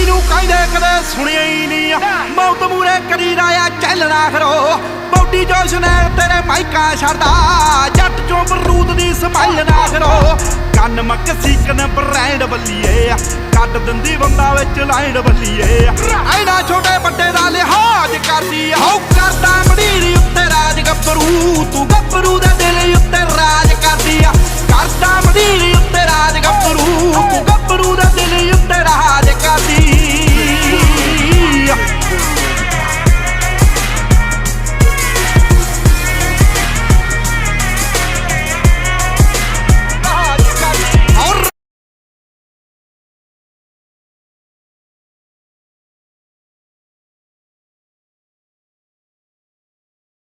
ਗੱਡੀ ਕਹਿੰਦੇ ਕਦੇ ਸੁਣਿਆ ਹੀ ਨਹੀਂ ਮੌਤ ਮੂਰੇ ਕਰੀ ਰਾਇਆ ਚੱਲਣਾ ਖਰੋ ਬੌਡੀ ਜੋਸ਼ ਨੇ ਤੇਰੇ ਮਾਈਕਾ ਛੱਡਦਾ। ਜੱਟ ਚੋਂ ਬਰੂਦ ਦੀ ਸਮਾਈਲ ਨਾ ਕਰੋ ਕੰਨ ਮੱਕ ਸੀਕਨ ਬ੍ਰਾਂਡ ਬੱਲੀਏ ਕੱਢ ਦਿੰਦੀ ਬੰਦਾ ਵਿੱਚ ਲਾਈਨ ਬੱਲੀਏ ਐਨਾ ਛੋਟੇ ਵੱਡੇ ਦਾ ਲਿਹਾਜ਼ ਕਰਦੀ ਹਉ